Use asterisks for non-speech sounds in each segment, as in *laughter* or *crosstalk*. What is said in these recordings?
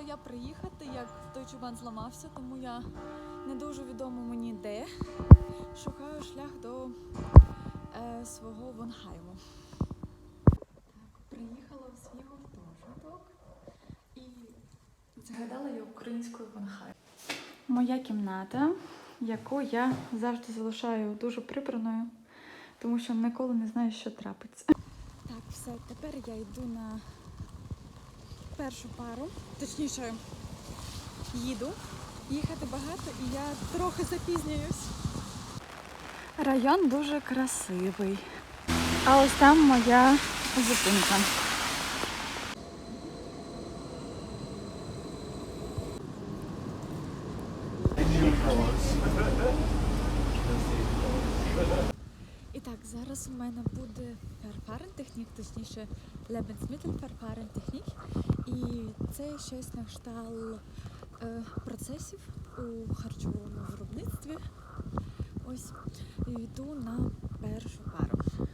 встигла я приїхати, як той чубан зламався, тому я не дуже відомо мені де. Шукаю шлях до е, свого Вонхайму. Приїхала в свій гуртожиток і згадала я українською Вонхайм. Моя кімната, яку я завжди залишаю дуже прибраною, тому що ніколи не знаю, що трапиться. Так, все, тепер я йду на першу пару, точніше, їду. Їхати багато і я трохи запізнююсь. Район дуже красивий. А ось там моя зупинка. І так, зараз у мене буде перфарентехнік, точніше Lebensmittel перфарентехнік. І це щось на кшталт е, процесів у харчовому виробництві. Ось йду на першу пару.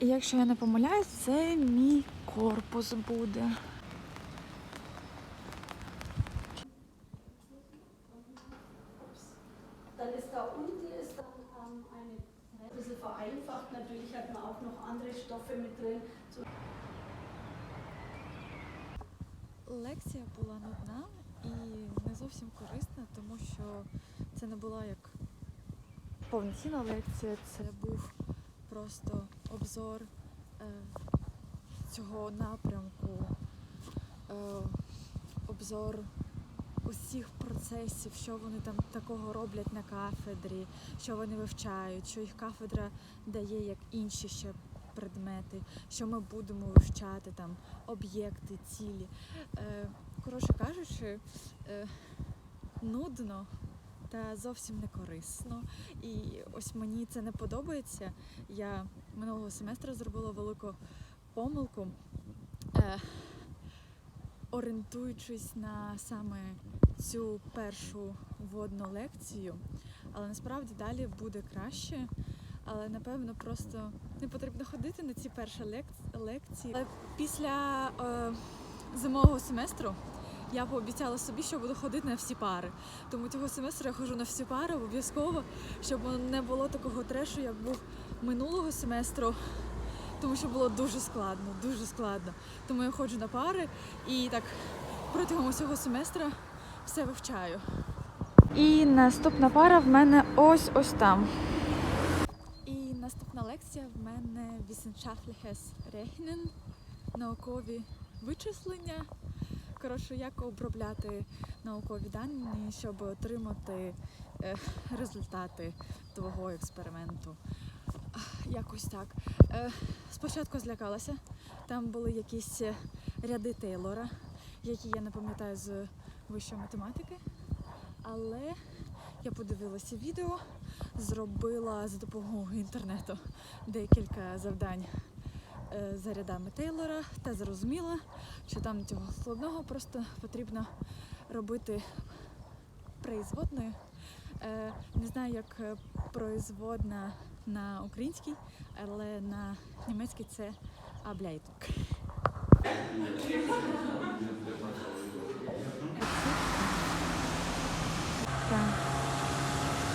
І якщо я не помиляюсь, це мій корпус буде. So Лекція була нудна і не зовсім корисна, тому що це не була як повноцінна лекція, це був просто обзор е, цього напрямку, е, обзор усіх процесів, що вони там такого роблять на кафедрі, що вони вивчають, що їх кафедра дає як інші ще предмети, що ми будемо вивчати там об'єкти, цілі. Е, коротше кажучи, е, нудно та зовсім не корисно. І ось мені це не подобається. Я минулого семестру зробила велику помилку, е, орієнтуючись на саме цю першу вводну лекцію. Але насправді далі буде краще. Але напевно просто не потрібно ходити на ці перші лек- лекції. Але після е, зимового семестру я пообіцяла собі, що буду ходити на всі пари. Тому цього семестру я ходжу на всі пари обов'язково, щоб не було такого трешу, як був минулого семестру. Тому що було дуже складно, дуже складно. Тому я ходжу на пари і так протягом усього семестра все вивчаю. І наступна пара в мене ось ось там. І в мене Wissenschaftliches Rechnen, наукові вичислення. Коротше, як обробляти наукові дані, щоб отримати е, результати твого експерименту. Якось так. Е, спочатку злякалася. Там були якісь ряди Тейлора, які я не пам'ятаю з вищої математики. Але я подивилася відео, зробила за допомогою інтернету декілька завдань е, за рядами Тейлора та зрозуміла, що там нічого складного, просто потрібно робити производною. Е, Не знаю, як е, производна на українській, але на німецькій це абляйтунг. Так.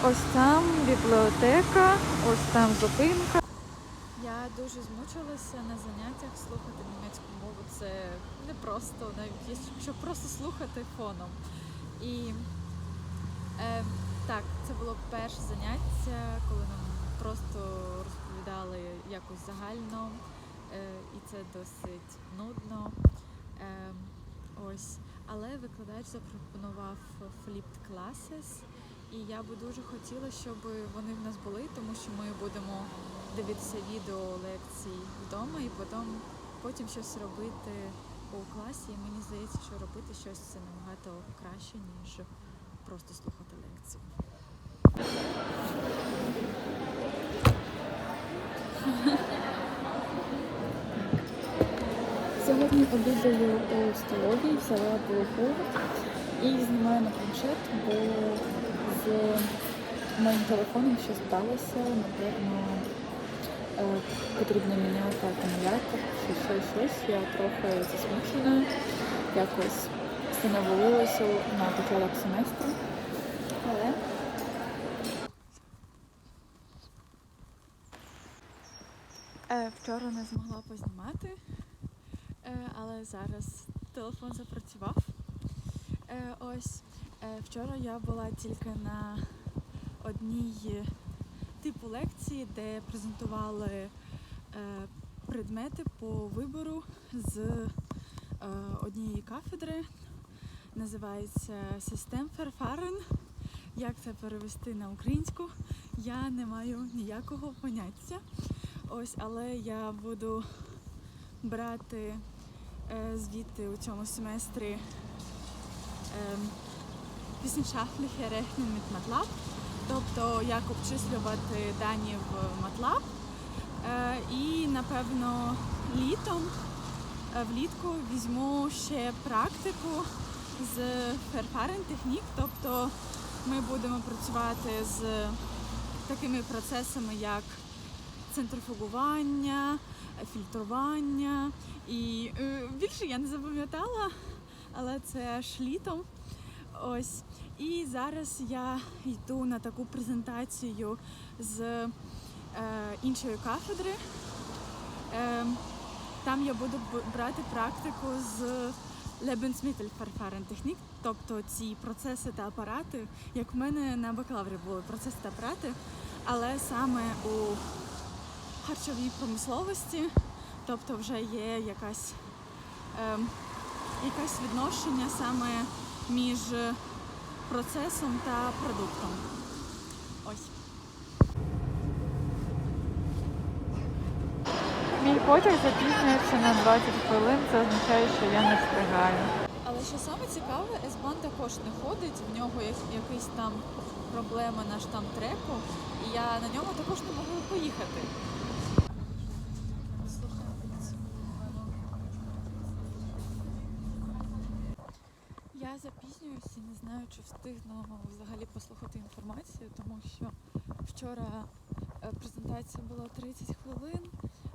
Ось там бібліотека, ось там зупинка. Я дуже змучилася на заняттях слухати німецьку мову. Це не просто, навіть якщо просто слухати фоном. І е, так, це було перше заняття, коли нам просто розповідали якось загально, е, і це досить нудно. Е, ось. Але викладач запропонував flipped classes, і я би дуже хотіла, щоб вони в нас були, тому що ми будемо дивитися відео лекцій вдома і потім, потім щось робити у класі. І мені здається, що робити щось це набагато краще, ніж просто слухати лекцію. Сьогодні обідаю у столовій, взяла булку і знімаю на планшет, бо моїм телефоном щось сталося. Напевно, е, потрібно міняти акумулятор чи щось, щось. Я трохи засмучена. якось це не валилося на початок семестру. Але е, вчора не змогла познімати, е, але зараз телефон запрацював. Е, ось е, вчора я була тільки на одній типу лекції, де презентували е, предмети по вибору з е, однієї кафедри. Називається Систем Ферфарен. Як це перевести на українську? Я не маю ніякого поняття. Ось, але я буду брати е, звідти у цьому семестрі Wissenschaftliche Rechnung mit MATLAB, тобто як обчислювати дані в MATLAB. Е, і напевно літом, е, влітку візьму ще практику з Verfahren технік, тобто ми будемо працювати з такими процесами, як центрифугування, фільтрування. І е, більше я не запам'ятала, але це аж літом. Ось. І зараз я йду на таку презентацію з е, іншої кафедри. Е, там я буду брати практику з Lebensmittelverfahren технік, тобто ці процеси та апарати, як в мене на бакалаврі були процеси та апарати, але саме у харчовій промисловості, тобто вже є якась, ем, якесь відношення саме між процесом та продуктом. Ось. Мій потяг запізнюється на 20 хвилин, це означає, що я не встигаю. Але що саме цікаве, S-Bahn також не ходить, в нього є якісь там проблеми на штамтреку, і я на ньому також не можу поїхати. Запізнююсь і не знаю, чи встигну взагалі послухати інформацію, тому що вчора е, презентація була 30 хвилин,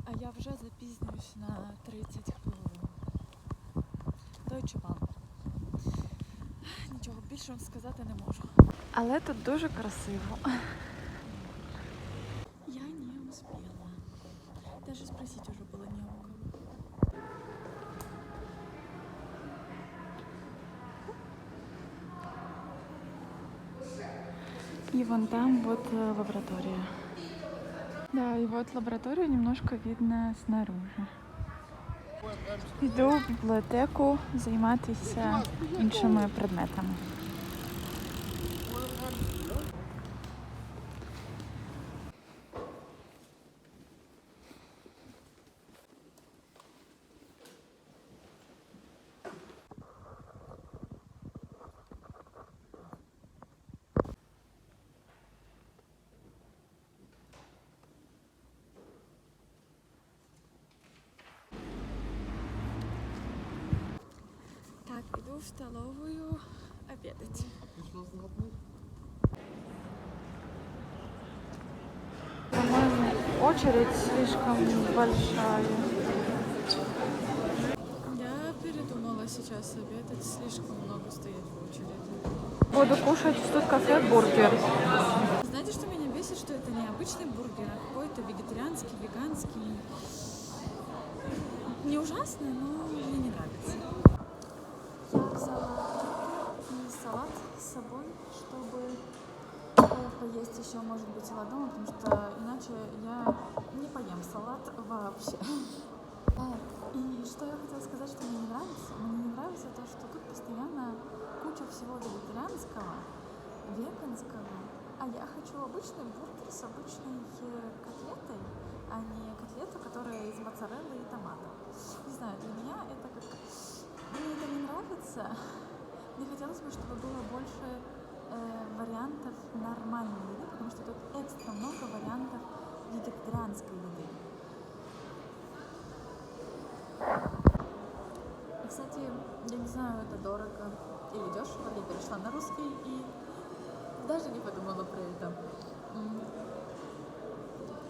а я вже запізнююсь на 30 хвилин. Deutsche Bahn. Нічого більше вам сказати не можу. Але тут дуже красиво. Я не успела. Даже спросить уже было не у кого. И вон там вот э, лаборатория. Да, и вот лабораторию немножко видно снаружи. Йду в бібліотеку займатися іншими предметами. Иду в столовую обедать. По-моему, очередь слишком большая. Я передумала сейчас обедать, слишком много стоять в очереди. Буду кушать тут кафе бургер. Знаете, что меня бесит, что это не обычный бургер, а какой-то вегетарианский, веганский. Не ужасно, но мне не нравится. Я взяла и салат с собой, чтобы поесть еще, может быть, дома, потому что иначе я не поем салат вообще. И что я хотела сказать, что мне не нравится? Мне не нравится то, что тут постоянно куча всего вегетарианского, веганского, а я хочу обычный бургер с обычной э, котлетой, а не котлету, которая из моцареллы и томата. Не знаю, для меня это как... Мне это не нравится. Мне хотелось бы, чтобы было больше э, вариантов нормальной еды, потому что тут экстра много вариантов вегетарианской еды. И, кстати, я не знаю, это дорого или дешево. Я перешла на русский и даже не подумала про это.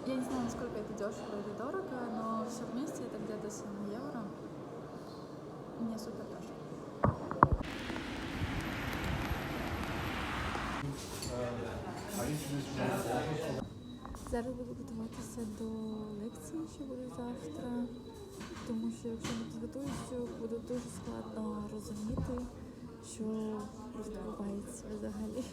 Я не знаю, насколько это дешево или дорого, но все вместе это где-то 7 евро. Мне супер дешево. Зараз буду готуватися до лекції, що буде завтра. Тому що якщо не підготуюся, буде дуже складно розуміти, що відбувається взагалі.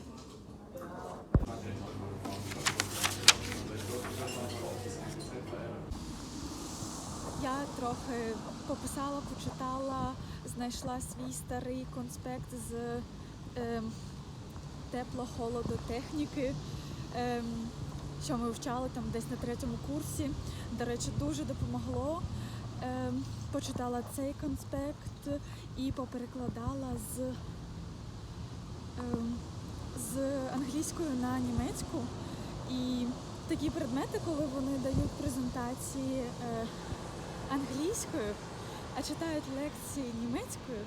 Я трохи пописала, почитала, знайшла свій старий конспект з ем, тепло-холодотехніки, ем, що ми вчали там десь на третьому курсі. До речі, дуже допомогло. Ем, почитала цей конспект і поперекладала з, ем, з англійської на німецьку. І такі предмети, коли вони дають презентації е, англійською, а читають лекції німецькою,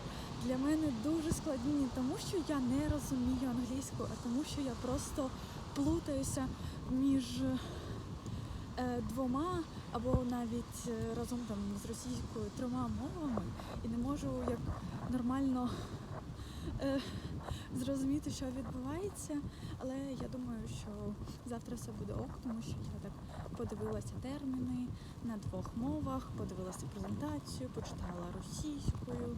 для мене дуже складні не тому, що я не розумію англійську, а тому, що я просто плутаюся між е, двома або навіть е, разом там з російською трьома мовами і не можу як нормально е, зрозуміти, що відбувається. Але я думаю, що завтра все буде ок, тому що я так подивилася терміни на двох мовах, подивилася презентацію, почитала російською.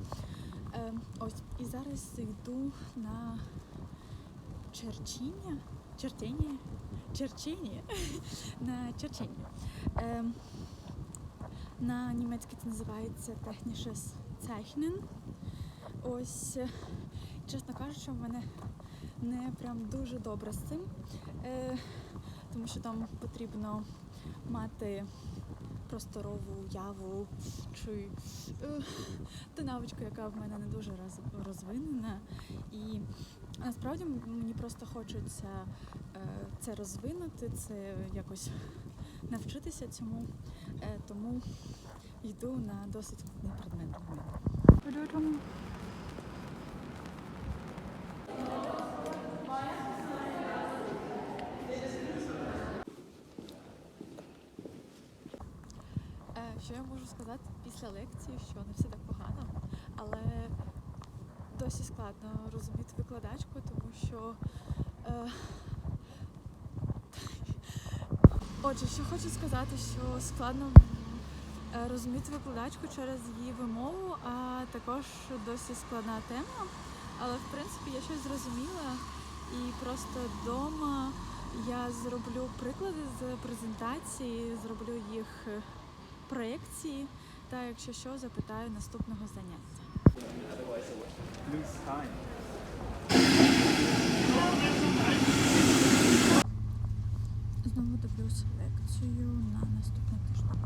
Е, ось і зараз йду на черчіння. Чертіння? Черчіння? *laughs* на черчіння. Е, на німецькій це називається Technisches Zeichnen. Ось, е, чесно кажучи, в мене не прям дуже добре з цим, е, тому що там потрібно мати просторову уяву чи е, ту навичку, яка в мене не дуже роз- розвинена. І насправді мені просто хочеться е, це розвинути, це якось навчитися цьому. Е, тому йду на досить предмет для мене. Та-дам. Е, Що я можу сказати після лекції, що не все так погано, але досі складно розуміти викладачку, тому що. Е... Отже, що хочу сказати, що складно е, розуміти викладачку через її вимову, а також досі складна тема. Але в принципі я щось зрозуміла і просто вдома я зроблю приклади з презентації, зроблю їх проекції та, якщо що, запитаю наступного заняття. Знову дивлюся лекцію на наступний тиждень.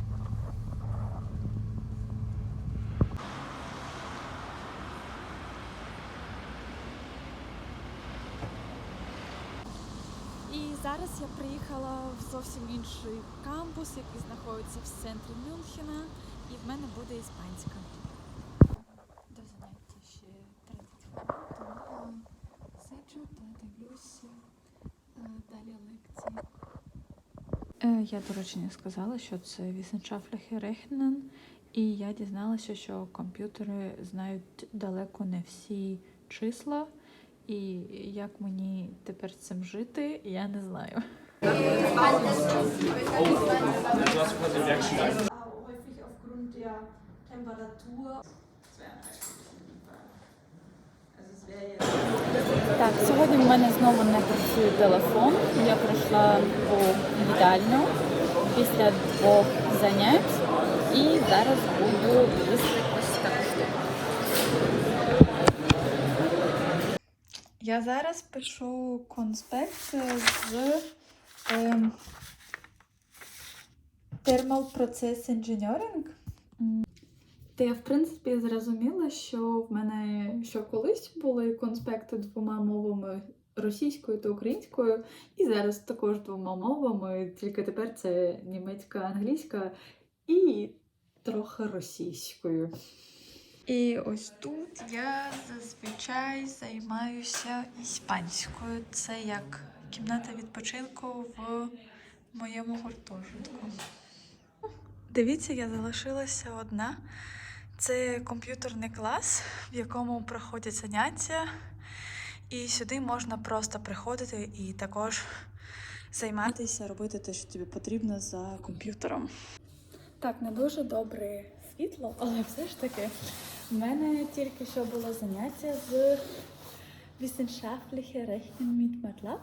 І зараз я приїхала в зовсім інший кампус, який знаходиться в центрі Мюнхена, і в мене буде іспанська. До заняття ще 30 хвилин, тому сиджу та дивлюся е, далі лекції. Е, Я, до речі, не сказала, що це Wissenschaftliche Rechnen, і я дізналася, що комп'ютери знають далеко не всі числа, і як мені тепер цим жити, я не знаю. Так, сьогодні в мене знову не працює телефон. Я прийшла по їдальню після двох занять і зараз буду їсти ось таку штуку. Я зараз пишу конспект з ем, Thermal Process Engineering. Та я, в принципі, зрозуміла, що в мене що колись були конспекти двома мовами російською та українською, і зараз також двома мовами, тільки тепер це німецька, англійська і трохи російською. І ось тут я зазвичай займаюся іспанською. Це як кімната відпочинку в моєму гуртожитку. Дивіться, я залишилася одна. Це комп'ютерний клас, в якому проходять заняття. І сюди можна просто приходити і також займатися, робити те, що тобі потрібно за комп'ютером. Так, не дуже добре світло, але все ж таки в мене тільки що було заняття з Wissenschaftliche Rechnen mit MATLAB.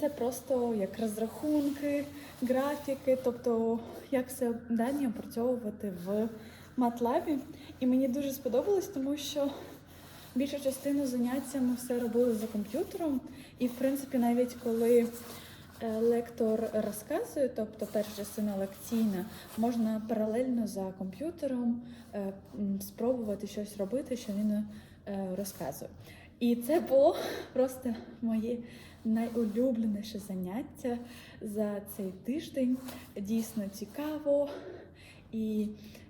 Це просто як розрахунки, графіки, тобто як все дані опрацьовувати в MATLAB. І мені дуже сподобалось, тому що більшу частину заняття ми все робили за комп'ютером. І, в принципі, навіть коли лектор розказує, тобто перша частина лекційна, можна паралельно за комп'ютером е, спробувати щось робити, що він е, розказує. І це було просто моє найулюбленіше заняття за цей тиждень. Дійсно цікаво. І е,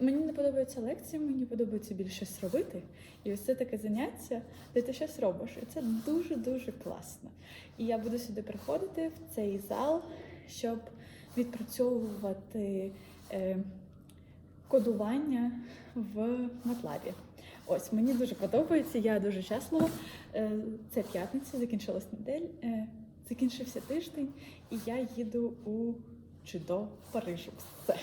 мені не подобаються лекції, мені подобається більше щось робити. І ось це таке заняття, де ти щось робиш. І це дуже-дуже класно. І я буду сюди приходити в цей зал, щоб відпрацьовувати е, кодування в MATLAB. Ось мені дуже подобається, я дуже щаслива. Е, Це п'ятниця, закінчилась неделя, е, закінчився тиждень, і я їду у чи до Парижу. Все.